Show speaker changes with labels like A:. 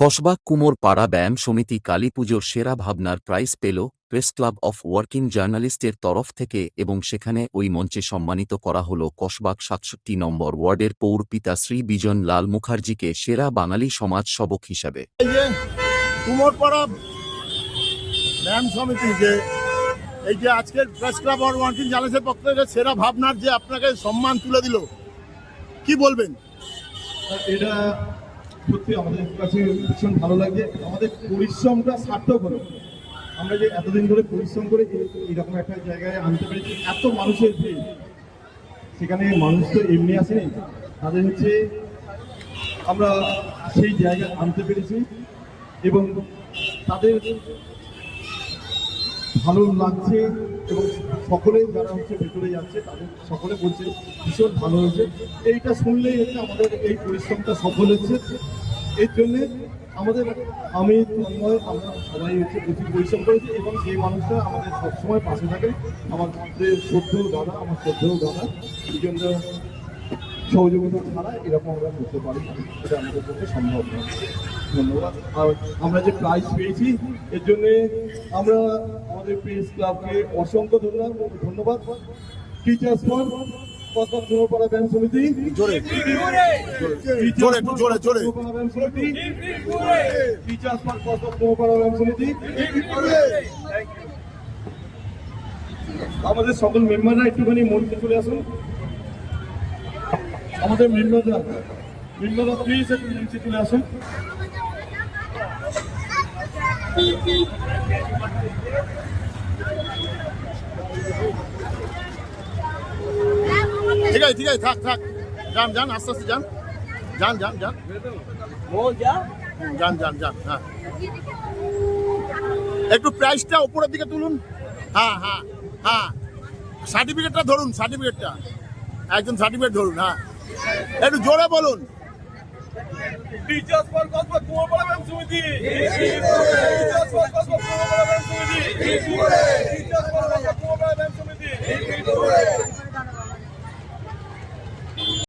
A: কসবা কুমোর পাড়া ব্যায়াম সমিতি কালী পুজোর সেরা ভাবনার প্রাইজ পেল প্রেস ক্লাব অফ ওয়ার্কিং জার্নালিস্টের তরফ থেকে এবং সেখানে ওই মঞ্চে সম্মানিত করা হল কসবাক সাতষট্টি নম্বর ওয়ার্ডের পৌরপিতা শ্রী বিজন লাল মুখার্জিকে সেরা বাঙালি সমাজ সবক হিসাবে।
B: এই যে কুমোরপাড়া ব্যায়াম সমিতি যে এই যে আজকের প্রেস ক্লাব আর ওয়ার্কিং জার্নালিস্টের পক্ষ থেকে সেরা ভাবনার যে আপনাকে সম্মান তুলে দিল কি বলবেন?
C: এটা সত্যি আমাদের কাছে ভীষণ ভালো লাগছে আমাদের পরিশ্রমটা সার্থক হলো। আমরা যে এতদিন ধরে পরিশ্রম করে এরকম একটা জায়গায় আনতে পেরেছি, এত মানুষের ভিড়। সেখানে মানুষ তো এমনি আসেনি। তাদের হচ্ছে আমরা সেই জায়গায় আনতে পেরেছি এবং তাদের ভালো লাগছে। এবং সকলে যারা হচ্ছে ভেতরে যাচ্ছে, তাদের সকলে বলছে, ভীষণ ভালো হয়েছে। এইটা শুনলেই হচ্ছে আমাদের এই পরিশ্রমটা সফল হচ্ছে। এর জন্যে আমাদের আমি, তন্ময়, আমরা সবাই হচ্ছে প্রচুর পরিশ্রম করেছি এবং সেই মানুষটা আমাদের সবসময় পাশে থাকে। আমার আমাদের শ্রদ্ধেয় দাদা, আমার শ্রদ্ধেয় দাদা এই জন্য সহযোগিতা ছাড়া এরকম আমরা করতে পারি। এটা আমাদের পক্ষে সম্ভব নয়। ধন্যবাদ। আর আমরা যে প্রাইজ পেয়েছি, এর জন্যে আমরা আমাদের প্রেস ক্লাবকে অসংখ্য ধন্যবাদ ধন্যবাদ। টিচার্স ফর সমিতি। টিচার্স ফর সমিতি। আমাদের সকল মেম্বাররা একটুখানি মঞ্চে চলে আসুন। আমাদের মেম্বাররা মেম্বাররা প্লিজ একটু মঞ্চে চলে আসুন।
B: ঠিক আছে ঠিক আছে থাক থাক যান যান আস্তে আস্তে যান যান যান যান যান যান যান হ্যাঁ একটু প্রাইসটা উপরের দিকে তুলুন হ্যাঁ হ্যাঁ হ্যাঁ সার্টিফিকেটটা ধরুন সার্টিফিকেটটা একজন সার্টিফিকেট ধরুন হ্যাঁ একটু জোরে বলুন
C: টিচার্স